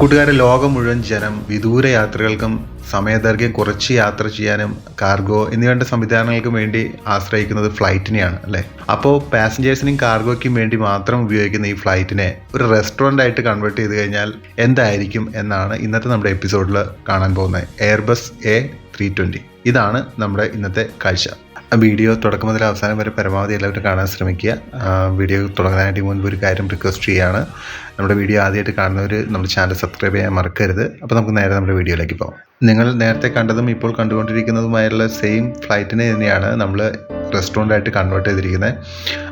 കൂട്ടുകാരെ ലോകം മുഴുവൻ ജനം വിദൂര യാത്രകൾക്കും സമയദൈർഘ്യം കുറച്ച് യാത്ര ചെയ്യാനും കാർഗോ എന്നിവയുടെ സംവിധാനങ്ങൾക്കും വേണ്ടി ആശ്രയിക്കുന്നത് ഫ്ലൈറ്റിനെയാണ് അല്ലേ? അപ്പോൾ പാസഞ്ചേഴ്സിനും കാർഗോയ്ക്കും വേണ്ടി മാത്രം ഉപയോഗിക്കുന്ന ഈ ഫ്ലൈറ്റിനെ ഒരു റെസ്റ്റോറന്റ് ആയിട്ട് കൺവേർട്ട് ചെയ്ത് കഴിഞ്ഞാൽ എന്തായിരിക്കും എന്നാണ് ഇന്നത്തെ നമ്മുടെ എപ്പിസോഡിൽ കാണാൻ പോകുന്നത്. എയർബസ് എ ത്രീ ഇതാണ് നമ്മുടെ ഇന്നത്തെ കാഴ്ച. വീഡിയോ തുടക്കം മുതൽ അവസാനം വരെ പരമാവധി എല്ലാവരും കാണാൻ ശ്രമിക്കുക. വീഡിയോ തുടങ്ങാനായിട്ട് മുൻപ് ഒരു കാര്യം റിക്വസ്റ്റ് ചെയ്യുകയാണ് നമ്മുടെ വീഡിയോ ആദ്യമായിട്ട് കാണുന്നവർ നമ്മുടെ ചാനൽ സബ്സ്ക്രൈബ് ചെയ്യാൻ മറക്കരുത്. അപ്പോൾ നമുക്ക് നേരെ നമ്മുടെ വീഡിയോയിലേക്ക് പോകാം. നിങ്ങൾ നേരത്തെ കണ്ടതും ഇപ്പോൾ കണ്ടുകൊണ്ടിരിക്കുന്നതുമായുള്ള സെയിം ഫ്ലൈറ്റിനെ തന്നെയാണ് നമ്മൾ റെസ്റ്റോറന്റായിട്ട് കൺവേർട്ട് ചെയ്തിരിക്കുന്നത്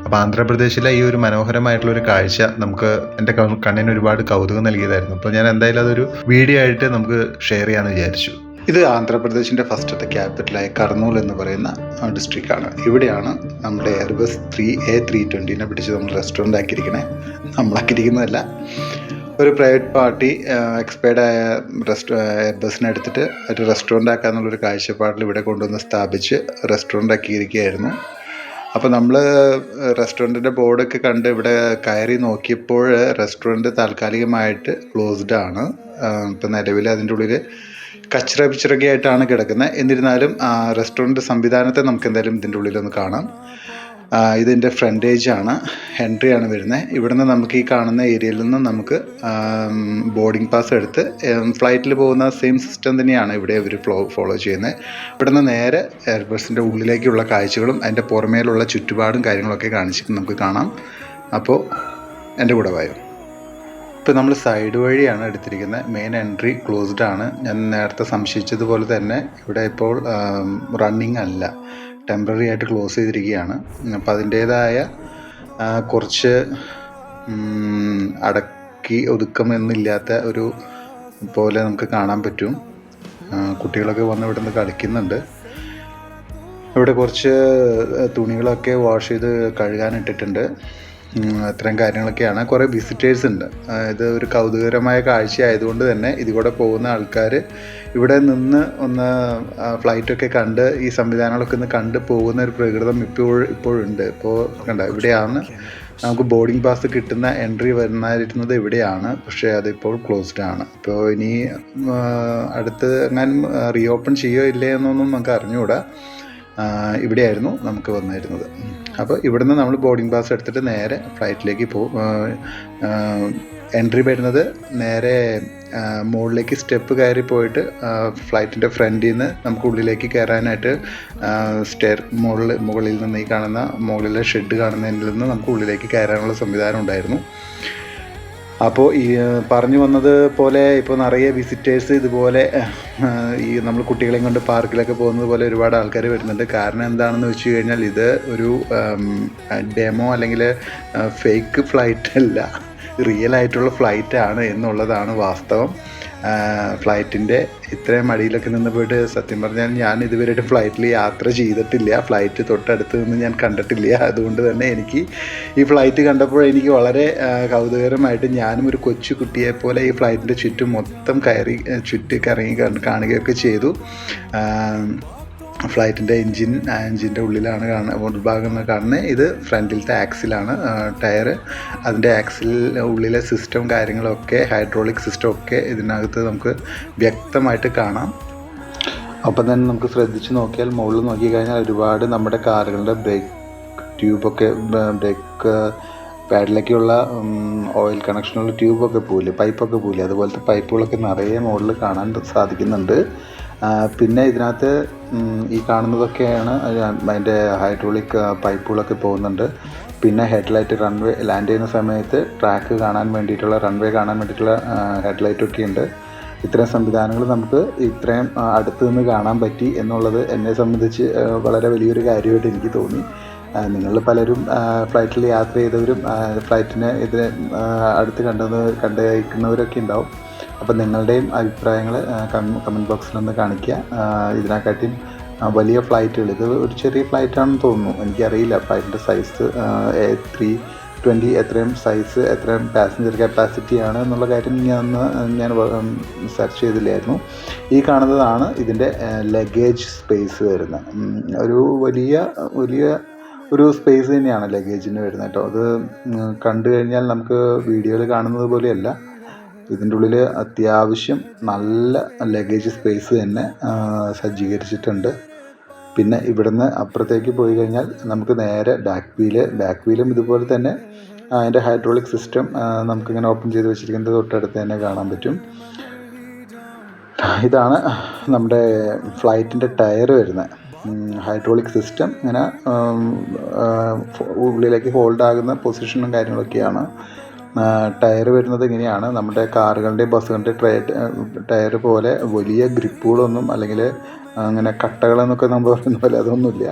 അപ്പോൾ ആന്ധ്രാപ്രദേശിലെ ഈ ഒരു മനോഹരമായിട്ടുള്ള ഒരു കാഴ്ച നമുക്ക് എന്റെ കണ്ണിന് ഒരുപാട് കൗതുകം നൽകിയതായിരുന്നു. അപ്പോൾ ഞാൻ എന്തായാലും അതൊരു വീഡിയോ ആയിട്ട് നമുക്ക് ഷെയർ ചെയ്യാമെന്ന് വിചാരിച്ചു. ഇത് ആന്ധ്രാപ്രദേശിന്റെ ഫസ്റ്റത്തെ ക്യാപിറ്റലായ കർണൂൽ എന്ന് പറയുന്ന ഡിസ്ട്രിക്റ്റ് ആണ്. ഇവിടെയാണ് നമ്മുടെ എയർബസ് ത്രീ എ ത്രീ ട്വന്റീനെ പിടിച്ച് നമ്മൾ റെസ്റ്റോറന്റ് ആക്കിയിരിക്കുന്നത് നമ്മളാക്കിയിരിക്കുന്നതല്ല. ഒരു പ്രൈവറ്റ് പാർട്ടി എക്സ്പയർഡ് ആയ റെസ്റ്റോ എയർബസിനെ എടുത്തിട്ട് ഒരു റെസ്റ്റോറന്റ് ആക്കാന്നുള്ളൊരു കാഴ്ചപ്പാടിൽ ഇവിടെ കൊണ്ടുവന്ന് സ്ഥാപിച്ച് റെസ്റ്റോറന്റ് ആക്കിയിരിക്കുകയായിരുന്നു. അപ്പോൾ നമ്മൾ റെസ്റ്റോറന്റിന്റെ ബോർഡൊക്കെ കണ്ട് ഇവിടെ കയറി നോക്കിയപ്പോൾ റെസ്റ്റോറന്റ് താൽക്കാലികമായിട്ട് ക്ലോസ്ഡ് ആണ്. ഇപ്പം നിലവിൽ അതിന്റെ ഉള്ളിൽ കച്ചറ പിച്ചറൊക്കെയായിട്ടാണ് കിടക്കുന്നത്. എന്നിരുന്നാലും റെസ്റ്റോറന്റ് സംവിധാനത്തെ നമുക്ക് എന്തായാലും ഇതിന്റെ ഉള്ളിലൊന്ന് കാണാം. ഇതിന്റെ ഫ്രണ്ടേജ് ആണ് എൻട്രി ആണ് വരുന്നത്. ഇവിടുന്ന് നമുക്ക് ഈ കാണുന്ന ഏരിയയിൽ നിന്ന് നമുക്ക് ബോർഡിംഗ് പാസ് എടുത്ത് ഫ്ലൈറ്റിൽ പോകുന്ന സെയിം സിസ്റ്റം തന്നെയാണ് ഇവിടെ ഇവർ ഫോളോ ചെയ്യുന്നത്. ഇവിടുന്ന് നേരെ എയർബസിന്റെ ഉള്ളിലേക്കുള്ള കാഴ്ചകളും അതിന്റെ പുറമേലുള്ള ചുറ്റുപാടും കാര്യങ്ങളൊക്കെ കാണിച്ചിട്ട് നമുക്ക് കാണാം. അപ്പോൾ എന്റെ കൂടെ വായോ? ഇപ്പോൾ നമ്മൾ സൈഡ് വഴിയാണ് എടുത്തിരിക്കുന്നത്. മെയിൻ എൻട്രി ക്ലോസ്ഡ് ആണ്. ഞാൻ നേരത്തെ സംശയിച്ചതുപോലെ തന്നെ ഇവിടെ ഇപ്പോൾ റണ്ണിങ് അല്ല. ടെമ്പററി ആയിട്ട് ക്ലോസ് ചെയ്തിരിക്കുകയാണ്. അപ്പോൾ അതിന്റേതായ കുറച്ച് അടക്കി ഒതുക്കമെന്നില്ലാത്ത ഒരു പോലെ നമുക്ക് കാണാൻ പറ്റും. കുട്ടികളൊക്കെ വന്ന് ഇവിടെ നിന്ന് കളിക്കുന്നുണ്ട്. ഇവിടെ കുറച്ച് തുണികളൊക്കെ വാഷ് ചെയ്ത് കഴുകാനിട്ടിട്ടുണ്ട് അത്തരം കാര്യങ്ങളൊക്കെയാണ്. കുറേ വിസിറ്റേഴ്സ് ഉണ്ട്. ഇത് ഒരു കൗതുകരമായ കാഴ്ച ആയതുകൊണ്ട് തന്നെ ഇതിലൂടെ പോകുന്ന ആൾക്കാർ ഇവിടെ നിന്ന് ഒന്ന് ഫ്ലൈറ്റൊക്കെ കണ്ട് ഈ സംവിധാനങ്ങളൊക്കെ ഒന്ന് കണ്ട് പോകുന്ന ഒരു പ്രകൃതം ഇപ്പോൾ ഇപ്പോഴുണ്ട്. ഇപ്പോൾ കണ്ട ഇവിടെയാണ്. നമുക്ക് ബോർഡിംഗ് പാസ് കിട്ടുന്ന എൻട്രി വരുന്നായിരുന്നത് ഇവിടെയാണ്. പക്ഷേ അതിപ്പോൾ ക്ലോസ്ഡ് ആണ്. ഇപ്പോൾ ഇനി അടുത്ത് ഞാൻ റീ ഓപ്പൺ ചെയ്യോ ഇല്ലേ എന്നൊന്നും നമുക്ക് അറിഞ്ഞുകൂടാ. ഇവിടെയായിരുന്നു നമുക്ക് വന്നിരുന്നത്. അപ്പോൾ ഇവിടുന്ന് നമ്മൾ ബോർഡിംഗ് പാസ് എടുത്തിട്ട് നേരെ ഫ്ലൈറ്റിലേക്ക് പോകും എൻട്രി വരുന്നത് നേരെ മുകളിലേക്ക് സ്റ്റെപ്പ് കയറി പോയിട്ട് ഫ്ലൈറ്റിന്റെ ഫ്രണ്ടിൽ നിന്ന് നമുക്ക് ഉള്ളിലേക്ക് കയറാനായിട്ട് സ്റ്റെയർ മുകളിൽ മുകളിൽ നിന്ന് ഈ കാണുന്ന മുകളിലെ ഷെഡ് കാണുന്നതിൽ നിന്ന് നമുക്ക് ഉള്ളിലേക്ക് കയറാനുള്ള സംവിധാനം ഉണ്ടായിരുന്നു. അപ്പോൾ ഈ പറഞ്ഞു വന്നത് പോലെ ഇപ്പോൾ നിറയെ വിസിറ്റേഴ്സ് ഇതുപോലെ ഈ നമ്മൾ കുട്ടികളെയും കൊണ്ട് പാർക്കിലൊക്കെ പോകുന്നത് പോലെ ഒരുപാട് ആൾക്കാർ വരുന്നുണ്ട്. കാരണം എന്താണെന്ന് വെച്ച് കഴിഞ്ഞാൽ ഇത് ഒരു ഡെമോ അല്ലെങ്കിൽ ഫേക്ക് ഫ്ലൈറ്റ് അല്ല. റിയൽ ആയിട്ടുള്ള ഫ്ലൈറ്റ് ആണ് എന്നുള്ളതാണ് വാസ്തവം. ഫ്ലൈറ്റിന്റെ ഇത്രയും അടിയിലൊക്കെ നിന്ന് പോയിട്ട് സത്യം പറഞ്ഞാൽ ഞാൻ ഇതുവരെയായിട്ട് ഫ്ലൈറ്റിൽ യാത്ര ചെയ്തിട്ടില്ല. ഫ്ലൈറ്റ് തൊട്ടടുത്ത് നിന്ന് ഞാൻ കണ്ടിട്ടില്ല. അതുകൊണ്ട് തന്നെ എനിക്ക് ഈ ഫ്ലൈറ്റ് കണ്ടപ്പോൾ എനിക്ക് വളരെ കൗതുകരമായിട്ട് ഞാനും ഒരു കൊച്ചു കുട്ടിയെ പോലെ ഈ ഫ്ലൈറ്റിന്റെ ചുറ്റും മൊത്തം കയറി ചുറ്റി കറങ്ങി കാണുകയൊക്കെ ചെയ്തു. ഫ്ലൈറ്റിന്റെ എൻജിൻ എൻജിന്റെ ഉള്ളിലാണ് കാണുന്നത് ഉൾഭാഗം കാണുന്നത് ഇത് ഫ്രണ്ടിലത്തെ ആക്സിലാണ് ടയർ അതിന്റെ ആക്സിൽ ഉള്ളിലെ സിസ്റ്റം കാര്യങ്ങളൊക്കെ ഹൈഡ്രോളിക് സിസ്റ്റം ഒക്കെ ഇതിനകത്ത് നമുക്ക് വ്യക്തമായിട്ട് കാണാം. അപ്പം തന്നെ നമുക്ക് ശ്രദ്ധിച്ച് നോക്കിയാൽ മുകളിൽ നോക്കിക്കഴിഞ്ഞാൽ ഒരുപാട് നമ്മുടെ കാറുകളുടെ ബ്രേക്ക് ട്യൂബൊക്കെ ബ്രേക്ക് പാഡിലേക്കുള്ള ഓയിൽ കണക്ഷനുള്ള ട്യൂബൊക്കെ പോലെ പൈപ്പൊക്കെ പോലെ അതുപോലത്തെ പൈപ്പുകളൊക്കെ നിറയെ മുകളിൽ കാണാൻ സാധിക്കുന്നുണ്ട്. പിന്നെ ഇതിനകത്ത് ഈ കാണുന്നതൊക്കെയാണ് അതിന്റെ ഹൈഡ്രോളിക് പൈപ്പുകളൊക്കെ പോകുന്നുണ്ട്. പിന്നെ ഹെഡ്ലൈറ്റ് റൺവേ ലാൻഡ് ചെയ്യുന്ന സമയത്ത് ട്രാക്ക് കാണാൻ വേണ്ടിയിട്ടുള്ള റൺവേ കാണാൻ വേണ്ടിയിട്ടുള്ള ഹെഡ്ലൈറ്റൊക്കെ ഉണ്ട്. ഇത്തരം സംവിധാനങ്ങൾ നമുക്ക് ഇത്രയും അടുത്തു നിന്ന് കാണാൻ പറ്റി എന്നുള്ളത് എന്നെ സംബന്ധിച്ച് വളരെ വലിയൊരു കാര്യമായിട്ട് എനിക്ക് തോന്നി. നിങ്ങൾ പലരും ഫ്ലൈറ്റിൽ യാത്ര ചെയ്തവരും ഫ്ലൈറ്റിനെ ഇതിനെ അടുത്ത് കണ്ടത് കണ്ടയക്കുന്നവരൊക്കെ ഉണ്ടാവും. അപ്പോൾ നിങ്ങളുടെയും അഭിപ്രായങ്ങൾ കമന്റ് ബോക്സിലൊന്ന് കാണിക്കുക ഇതിനെക്കാട്ടിയും വലിയ ഫ്ലൈറ്റുകൾ ഇത് ഒരു ചെറിയ ഫ്ലൈറ്റാണെന്ന് തോന്നുന്നു. എനിക്കറിയില്ല. ഫ്ലൈറ്റിന്റെ സൈസ് എ ത്രീ ട്വന്റി എത്രയും സൈസ് എത്രയും പാസഞ്ചർ കപ്പാസിറ്റി ആണ് എന്നുള്ള കാര്യം ഞാൻ ഞാൻ സെർച്ച് ചെയ്തില്ലായിരുന്നു. ഈ കാണുന്നതാണ് ഇതിന്റെ ലഗേജ് സ്പേസ് വരുന്നത്. ഒരു വലിയ വലിയ ഒരു സ്പേസ് തന്നെയാണ് ലഗേജിന് വരുന്നത് കേട്ടോ. അത് കണ്ടു കഴിഞ്ഞാൽ നമുക്ക് വീഡിയോയിൽ കാണുന്നത് പോലെയല്ല. ഇതിന്റെ ഉള്ളിൽ അത്യാവശ്യം നല്ല ലഗേജ് സ്പേസ് തന്നെ സജ്ജീകരിച്ചിട്ടുണ്ട്. പിന്നെ ഇവിടുന്ന് അപ്പുറത്തേക്ക് പോയി കഴിഞ്ഞാൽ നമുക്ക് നേരെ ബാക്ക് വീൽ ബാക്ക് വീലും ഇതുപോലെ തന്നെ അതിന്റെ ഹൈഡ്രോളിക് സിസ്റ്റം നമുക്കിങ്ങനെ ഓപ്പൺ ചെയ്ത് വെച്ചിരിക്കുന്നത് തൊട്ടടുത്ത് തന്നെ കാണാൻ പറ്റും. ഇതാണ് നമ്മുടെ ഫ്ലൈറ്റിന്റെ ടയർ വരുന്നത്. ഹൈഡ്രോളിക് സിസ്റ്റം ഇങ്ങനെ ഉള്ളിലേക്ക് ഹോൾഡ് ആകുന്ന പൊസിഷനും കാര്യങ്ങളൊക്കെയാണ്. ടയർ വരുന്നത് ഇങ്ങനെയാണ്. നമ്മുടെ കാറുകളുടെയും ബസ്സുകളുടെ ടയർ പോലെ വലിയ ഗ്രിപ്പുകളൊന്നും അല്ലെങ്കിൽ അങ്ങനെ കട്ടകളെന്നൊക്കെ നമ്മൾ പറയുന്ന പോലെ അതൊന്നുമില്ല.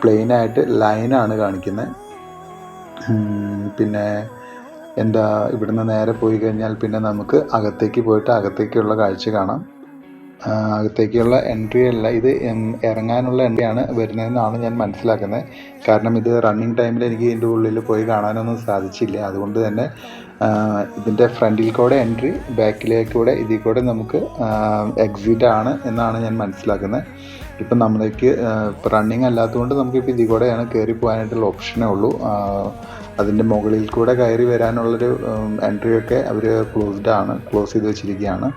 പ്ലെയിനായിട്ട് ലൈനാണ് കാണിക്കുന്നത് പിന്നെ എന്താ ഇവിടുന്ന് നേരെ പോയി കഴിഞ്ഞാൽ പിന്നെ നമുക്ക് അകത്തേക്ക് പോയിട്ട് അകത്തേക്കുള്ള കാഴ്ച കാണാം. അകത്തേക്കുള്ള എൻട്രി അല്ല ഇത് ഇറങ്ങാനുള്ള എൻട്രിയാണ് വരുന്നതെന്നാണ് ഞാൻ മനസ്സിലാക്കുന്നത്. കാരണം ഇത് റണ്ണിങ് ടൈമിൽ എനിക്ക് ഇതിന്റെ ഉള്ളിൽ പോയി കാണാനൊന്നും സാധിച്ചില്ല. അതുകൊണ്ട് തന്നെ ഇതിന്റെ ഫ്രണ്ടിൽ കൂടെ എൻട്രി ബാക്കിലേക്കൂടെ ഇതിൽ കൂടെ നമുക്ക് എക്സിറ്റ് ആണ് എന്നാണ് ഞാൻ മനസ്സിലാക്കുന്നത്. ഇപ്പം നമ്മളേക്ക് ഇപ്പം റണ്ണിങ് അല്ലാത്തതുകൊണ്ട് നമുക്കിപ്പോൾ ഇതിൽ കൂടെയാണ് കയറി പോകാനായിട്ടുള്ള ഓപ്ഷനേ ഉള്ളൂ. അതിന്റെ മുകളിൽ കൂടെ കയറി വരാനുള്ളൊരു എൻട്രിയൊക്കെ അവർ ക്ലോസ്ഡ് ആണ് ക്ലോസ് ചെയ്ത് വെച്ചിരിക്കുകയാണ്.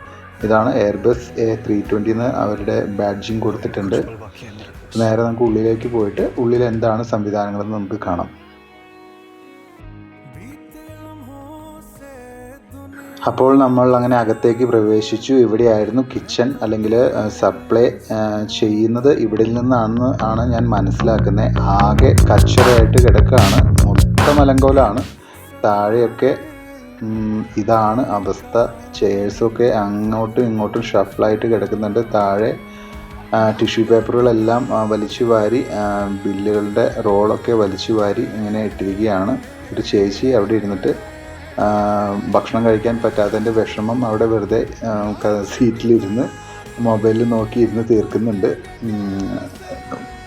ഇതാണ് എയർബസ് എ ത്രീ ട്വന്റിന്ന് അവരുടെ ബാഡ്ജിങ് കൊടുത്തിട്ടുണ്ട്. നേരെ നമുക്ക് ഉള്ളിലേക്ക് പോയിട്ട് ഉള്ളിൽ എന്താണ് സംവിധാനങ്ങളെന്ന് നമുക്ക് കാണാം. അപ്പോൾ നമ്മൾ അങ്ങനെ അകത്തേക്ക് പ്രവേശിച്ചു. ഇവിടെയായിരുന്നു കിച്ചൺ അല്ലെങ്കിൽ സപ്ലൈ ചെയ്യുന്നത്. ഇവിടെ നിന്നാണ് ആണ് ഞാൻ മനസ്സിലാക്കുന്നത്. ആകെ കച്ചറയായിട്ട് കിടക്കുകയാണ്. മൊത്തം അലങ്കോലാണ്. താഴെയൊക്കെ ഇതാണ് അവസ്ഥ. ചെയേഴ്സൊക്കെ അങ്ങോട്ടും ഇങ്ങോട്ടും ഷഫിളായിട്ട് കിടക്കുന്നുണ്ട്. താഴെ ടിഷ്യൂ പേപ്പറുകളെല്ലാം വലിച്ചു വാരി ബില്ലുകളുടെ റോളൊക്കെ വലിച്ചു വാരി ഇങ്ങനെ ഇട്ടിരിക്കുകയാണ്. ഒരു ചേച്ചി അവിടെ ഇരുന്നിട്ട് ഭക്ഷണം കഴിക്കാൻ പറ്റാത്തതിന്റെ വിഷമം അവിടെ വെറുതെ സീറ്റിലിരുന്ന് മൊബൈലിൽ നോക്കി ഇരുന്ന് തീർക്കുന്നുണ്ട്.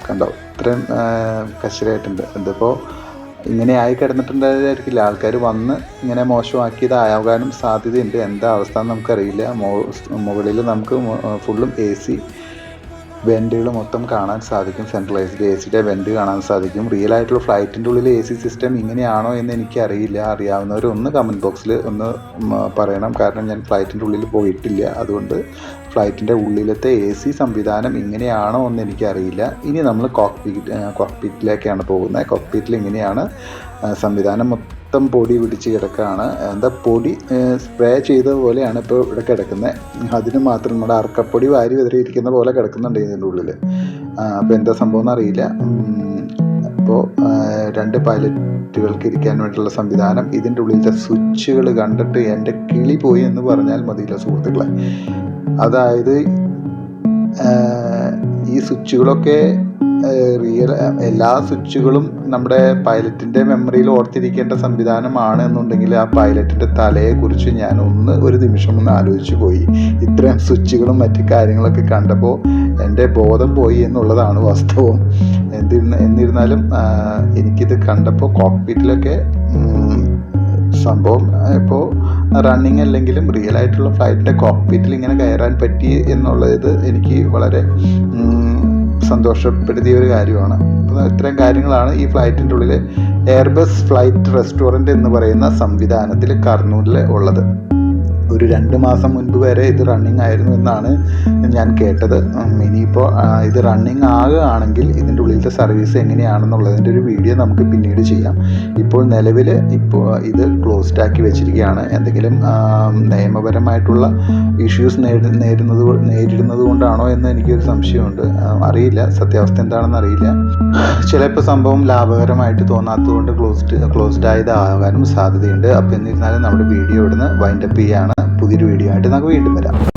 കണ്ടോ? ഇത്രയും കശരായിട്ടുണ്ട്. ഇതിപ്പോൾ ഇങ്ങനെ ആയി കിടന്നിട്ടുണ്ടായിരിക്കില്ല ആൾക്കാർ വന്ന് ഇങ്ങനെ മോശമാക്കിയതാകാനും സാധ്യതയുണ്ട്. എന്താ അവസ്ഥ എന്ന് നമുക്കറിയില്ല. മുകളിൽ നമുക്ക് ഫുള്ളും എ സി വെന്റുകൾ മൊത്തം കാണാൻ സാധിക്കും. സെൻട്രലൈസ്ഡ് എ സിയുടെ വെന്റ് കാണാൻ സാധിക്കും. റിയൽ ആയിട്ടുള്ള ഫ്ലൈറ്റിന്റെ ഉള്ളിൽ എ സി സിസ്റ്റം ഇങ്ങനെയാണോ എന്ന് എനിക്കറിയില്ല അറിയാവുന്നവർ ഒന്ന് കമന്റ് ബോക്സിൽ ഒന്ന് പറയണം. കാരണം ഞാൻ ഫ്ലൈറ്റിന്റെ ഉള്ളിൽ പോയിട്ടില്ല. അതുകൊണ്ട് ഫ്ലൈറ്റിന്റെ ഉള്ളിലത്തെ എ സി സംവിധാനം ഇങ്ങനെയാണോ എന്ന് എനിക്കറിയില്ല. ഇനി നമ്മൾ കോക്പിറ്റ് കോക്പിറ്റിലേക്കാണ് പോകുന്നത്. കോക്പിറ്റിൽ ഇങ്ങനെയാണ് സംവിധാനം മൊത്തം പൊടി പിടിച്ച് കിടക്കുകയാണ്. എന്താ പൊടി സ്പ്രേ ചെയ്ത പോലെയാണ് ഇപ്പോൾ ഇവിടെ കിടക്കുന്നത്. അതിന് മാത്രം നമ്മുടെ അറക്കപ്പൊടി വാരി വിതറിയിരിക്കുന്ന പോലെ കിടക്കുന്നുണ്ട് ഇതിന്റെ ഉള്ളിൽ അപ്പോൾ എന്താ സംഭവം എന്നറിയില്ല അപ്പോൾ രണ്ട് പൈലറ്റുകൾക്ക് ഇരിക്കാൻ വേണ്ടിയിട്ടുള്ള സംവിധാനം ഇതിന്റെ ഉള്ളിലത്തെ സ്വിച്ചുകൾ കണ്ടിട്ട് എന്റെ കിളി പോയി എന്ന് പറഞ്ഞാൽ മതിയില്ല സുഹൃത്തുക്കളെ. അതായത് ഈ സ്വിച്ചുകളൊക്കെ റിയൽ എല്ലാ സ്വിച്ചുകളും നമ്മുടെ പൈലറ്റിന്റെ മെമ്മറിയിൽ ഓർത്തിരിക്കേണ്ട സംവിധാനമാണ് എന്നുണ്ടെങ്കിൽ ആ പൈലറ്റിന്റെ തലയെക്കുറിച്ച് ഞാൻ ഒന്ന് ഒരു നിമിഷം ഒന്ന് ആലോചിച്ച് പോയി. ഇത്രയും സ്വിച്ചുകളും മറ്റു കാര്യങ്ങളൊക്കെ കണ്ടപ്പോൾ എന്റെ ബോധം പോയി എന്നുള്ളതാണ് വാസ്തവം. എന്തിരുന്ന എന്നിരുന്നാലും എനിക്കിത് കണ്ടപ്പോൾ കോക്പിറ്റിലൊക്കെ സംഭവം ഇപ്പോൾ റണ്ണിങ് അല്ലെങ്കിലും റിയൽ ആയിട്ടുള്ള ഫ്ലൈറ്റിന്റെ കോക്പിറ്റിൽ ഇങ്ങനെ കയറാൻ പറ്റി എന്നുള്ളത് എനിക്ക് വളരെ സന്തോഷപ്പെടുത്തിയ ഒരു കാര്യമാണ്. അപ്പോൾ ഇത്രയും കാര്യങ്ങളാണ് ഈ ഫ്ലൈറ്റിന്റെ ഉള്ളിൽ എയർബസ് ഫ്ലൈറ്റ് റെസ്റ്റോറന്റ് എന്ന് പറയുന്ന സംവിധാനത്തിൽ കർണൂലിൽ ഉള്ളത്. ഒരു രണ്ട് മാസം മുൻപ് വരെ ഇത് റണ്ണിങ് ആയിരുന്നു എന്നാണ് ഞാൻ കേട്ടത്. ഇനിയിപ്പോൾ ഇത് റണ്ണിങ് ആകുകയാണെങ്കിൽ ഇതിന്റെ ഉള്ളിലത്തെ സർവീസ് എങ്ങനെയാണെന്നുള്ളതിന്റെ ഒരു വീഡിയോ നമുക്ക് പിന്നീട് ചെയ്യാം. ഇപ്പോൾ നിലവിൽ ഇപ്പോൾ ഇത് ക്ലോസ്ഡ് ആക്കി വെച്ചിരിക്കുകയാണ്. എന്തെങ്കിലും നിയമപരമായിട്ടുള്ള ഇഷ്യൂസ് നേരി നേരിടുന്നത് നേരിടുന്നത് കൊണ്ടാണോ എന്ന് എനിക്കൊരു സംശയമുണ്ട്. അറിയില്ല. സത്യാവസ്ഥ എന്താണെന്ന് അറിയില്ല. ചിലപ്പോൾ സംഭവം ലാഭകരമായിട്ട് തോന്നാത്തതുകൊണ്ട് ക്ലോസ്ഡ് ക്ലോസ്ഡ് ആയതാകാനും സാധ്യതയുണ്ട്. അപ്പോൾ എന്നിരുന്നാലും നമ്മുടെ വീഡിയോ ഇവിടുന്ന് വൈൻഡപ്പ് ചെയ്യാണ്. പുതിയൊരു വീഡിയോ ആയിട്ട് നമുക്ക് വീണ്ടും വരാം.